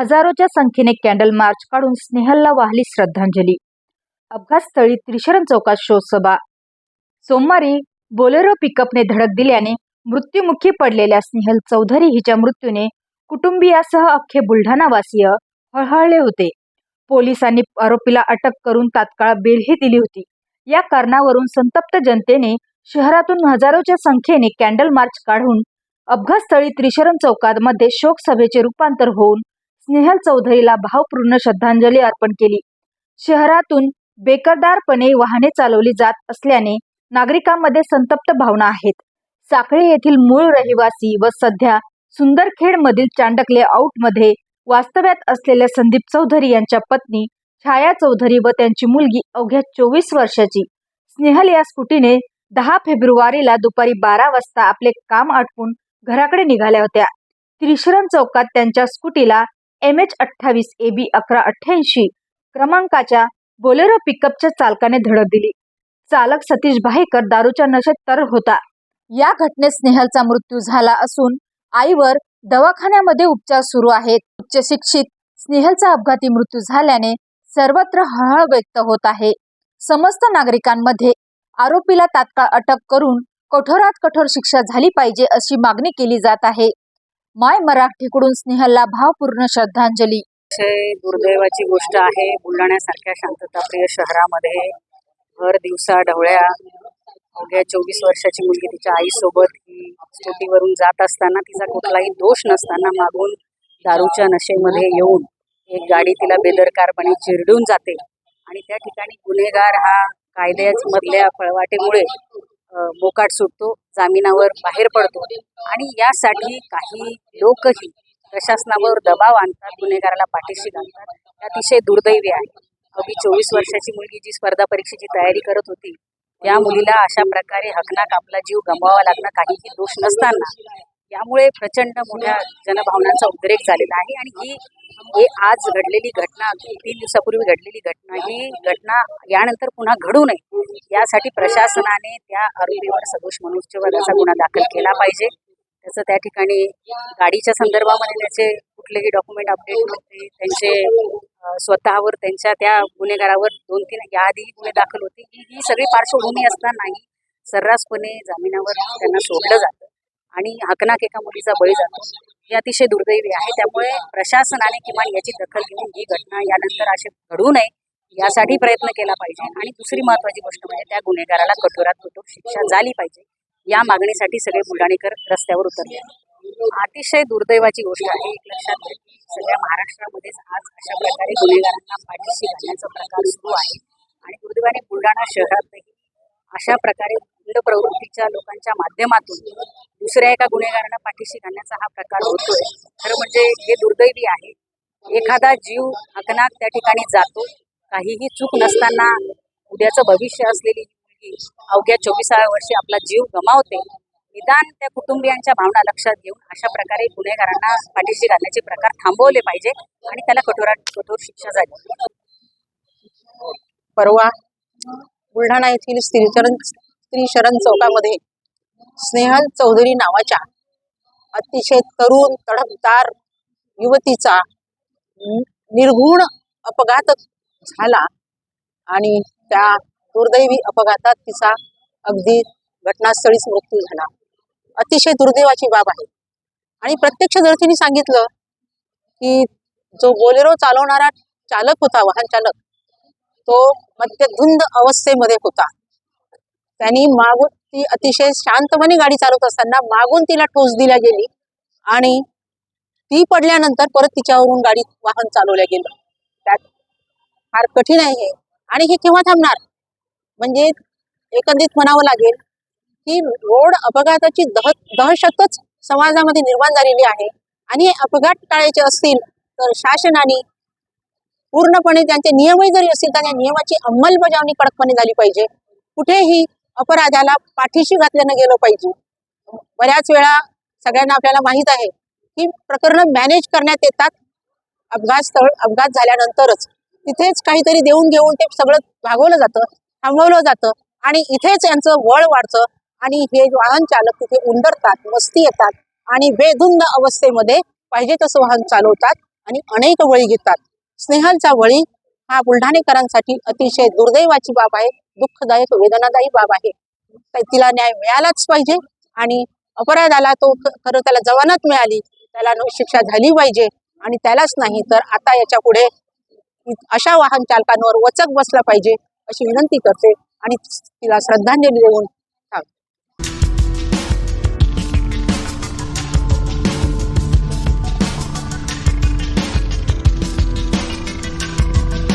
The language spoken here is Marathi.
हजारोच्या संख्येने कॅन्डल मार्च काढून स्नेहलला वाहली श्रद्धांजली. अपघातस्थळी त्रिशरण चौकात शोधसभा सोमवारी बोलेरो पिकअपने धडक दिल्याने मृत्युमुखी पडलेल्या स्नेहल चौधरी हिच्या मृत्यूने कुटुंबियासह अख्खे बुलढाणावासीय हळहळले होते. पोलिसांनी आरोपीला अटक करून तात्काळ बेलही दिली होती. या कारणावरून संतप्त जनतेने शहरातून हजारोच्या संख्येने कॅन्डल मार्च काढून अपघातस्थळी त्रिशरण चौकात मध्ये शोक सभेचे रूपांतर होऊन स्नेहल चौधरीला भावपूर्ण श्रद्धांजली अर्पण केली. शहरातून बेकरदारपणे वाहने चालवली जात असल्याने नागरिकांमध्ये संतप्त भावना आहेत. साखळे येथील मूळ रहिवासी व सध्या सुंदरखेड मधील चांडकमध्ये वास्तव्यात असलेल्या संदीप चौधरी यांच्या पत्नी छाया चौधरी व त्यांची मुलगी अवघ्या चोवीस वर्षाची. स्नेहल या स्कूटीने दहा फेब्रुवारीला दुपारी बारा वाजता आपले काम आटपून घराकडे निघाल्या होत्या. त्रिशरण चौकात त्यांच्या स्कूटीला एम एच अठ्ठावीस ए बी अकरा अठ्ठ्याऐंशी क्रमांकाच्या बोलेरो पिकअपच्या चालकाने धडक दिली. चालक सतीश भाईकर दारूच्या नशेत तर होता. या घटनेत स्नेहलचा मृत्यू झाला असून आईवर दवाखान्यामध्ये उपचार सुरू आहेत. उच्च शिक्षित स्नेहलचा अपघाती मृत्यू झाल्याने सर्वत्र हळहळ व्यक्त होत आहे. समस्त नागरिकांमध्ये आरोपीला तात्काळ अटक करून कठोरात कठोर शिक्षा झाली पाहिजे अशी मागणी केली जात आहे. माय मराठीकडून स्नेहलला भावपूर्ण श्रद्धांजली. दुर्दैवाची गोष्ट आहे. बुलढाण्यासारख्या शांतताप्रिय शहरामध्ये भर दिवसा ढवळ्या अवघ्या चोवीस वर्षाची मुलगी तिच्या आईसोबत ही स्कूटीवरून जात असताना तिचा कुठलाही दोष नसताना मागून दारूच्या नशेमध्ये येऊन एक गाडी तिला बेदरकारपणे चिरडून जाते. आणि त्या ठिकाणी गुन्हेगार हा कायद्यामधल्या फळवाटेमुळे मोकाट सुटतो जामिनावर बाहेर पडतो आणि यासाठी काही लोकही प्रशासनावर दबाव आणतात गुन्हेगाराला पाठीशी घालतात. अतिशय दुर्दैवी आहे. अगदी चोवीस वर्षाची मुलगी जी स्पर्धा परीक्षेची तयारी करत होती त्या मुलीला अशा प्रकारे हकनाक आपला जीव गमवावा लागणं काहीही दोष नसताना यामुळे प्रचंड मोठ्या जनभावनांचा उद्रेक झालेला आहे आणि ही हे आज घडलेली घटना तीन दिवसापूर्वी घडलेली घटना ही घटना यानंतर पुन्हा घडू नये यासाठी प्रशासनाने त्या आरोपीवर सदोष मनुष्यवधाचा गुन्हा दाखल केला पाहिजे. त्याचं त्या ठिकाणी गाडीच्या संदर्भामध्ये त्याचे कुठलेही डॉक्युमेंट अपडेट नव्हते. त्यांचे स्वतःवर त्यांच्या त्या गुन्हेगारावर दोन तीन याआधीही गुन्हे दाखल होते. ही ही सगळी पार्श्वभूमी असतानाही सर्रासपणे जामिनावर त्यांना सोडलं जातं. आणि हकनाक एका मुलीचा बळी जातो. हे अतिशय दुर्दैवी आहे. त्यामुळे प्रशासनाने किमान याची दखल घेऊन ही घटना यानंतर असे घडू नये यासाठी प्रयत्न केला पाहिजे. आणि दुसरी महत्वाची गोष्ट म्हणजे त्या गुन्हेगाराला कठोरात कठोर शिक्षा झाली पाहिजे. या मागणीसाठी सगळे बुलढाणेकर रस्त्यावर उतरले. अतिशय दुर्दैवाची गोष्ट आहे. एक लक्षात घ्या की सगळ्या महाराष्ट्रामध्येच आज अशा प्रकारे गुन्हेगारांना पाठीशी घालण्याचा प्रकार सुरू आहे. आणि दुर्दैवाने बुलढाणा शहरातही अशा प्रकारे गुंड प्रवृत्तीच्या लोकांच्या माध्यमातून दुसऱ्या एका गुन्हेगारांना पाठीशी घालण्याचा हा प्रकार होतोय. खरं म्हणजे हे दुर्दैवी आहे. एखादा जीव हकनाक त्या ठिकाणी जातो. काहीही चूक नसताना उद्याचं भविष्य असलेली मुलगी अवघ्या चोवीसाव्या वर्षी आपला जीव गमावते. निदान त्या कुटुंबियांच्या भावना लक्षात घेऊन अशा प्रकारे गुन्हेगारांना पाठीशी घालण्याचे प्रकार थांबवले पाहिजे आणि त्याला कठोरात कठोर शिक्षा झाली. परवा बुलढाणा येथील श्री शरण चौकामध्ये स्नेहल चौधरी नावाच्या अतिशय तरुण तडफदार युवतीचा निर्गुण निर्घुण अपघात झाला आणि त्या दुर्दैवी अपघातात तिचा अगदी घटनास्थळीच मृत्यू झाला. अतिशय दुर्दैवाची बाब आहे. आणि प्रत्यक्षदर्शींनी सांगितलं की जो बोलेरो चालवणारा चालक होता वाहन चालक तो मध्यधुंद अवस्थेमध्ये होता. त्यांनी मागून ती अतिशय शांतपणे गाडी चालवत असताना मागून तिला ठोस दिल्या गेली आणि ती पडल्यानंतर परत तिच्यावरून गाडी वाहन चालवल्या गेलं. त्यात फार कठीण आहे हे. आणि हे केव्हा थांबणार? म्हणजे एकंदरीत म्हणावं लागेल की रोड अपघाताची दह दहशतच समाजामध्ये निर्माण झालेली आहे. आणि हे अपघात टाळायचे असतील तर शासनाने पूर्णपणे त्यांचे नियमही जरी असतील तर त्या नियमाची अंमलबजावणी कडकपणे झाली पाहिजे. कुठेही अपराधाला पाठीशी घातल्यानं गेलं पाहिजे. बऱ्याच वेळा सगळ्यांना आपल्याला माहीत आहे की प्रकरण मॅनेज करण्यात येतात अपघात स्थळ अपघात झाल्यानंतरच. तिथेच काहीतरी देऊन घेऊन ते सगळं भागवलं जातं थांबवलं जातं आणि इथेच यांचं वळ वाढतं आणि हे वाहन चालक तिथे उंदरतात मस्ती येतात आणि बेधुंद अवस्थेमध्ये पाहिजे तसं वाहन चालवतात आणि अनेक बळी घेतात. स्नेहलचा बळी हा बुलढाणेकरांसाठी अतिशय दुर्दैवाची बाब आहे. दुःखदायक वेदनादायी बाब आहे. तिला न्याय मिळालाच पाहिजे आणि अपराधाला तो खरं त्याला जवानत मिळाली त्याला नो शिक्षा झाली पाहिजे आणि त्यालाच नाही तर आता याच्यापुढे अशा वाहन चालकांवर वचक बसला पाहिजे अशी विनंती करते आणि तिला श्रद्धांजली देऊन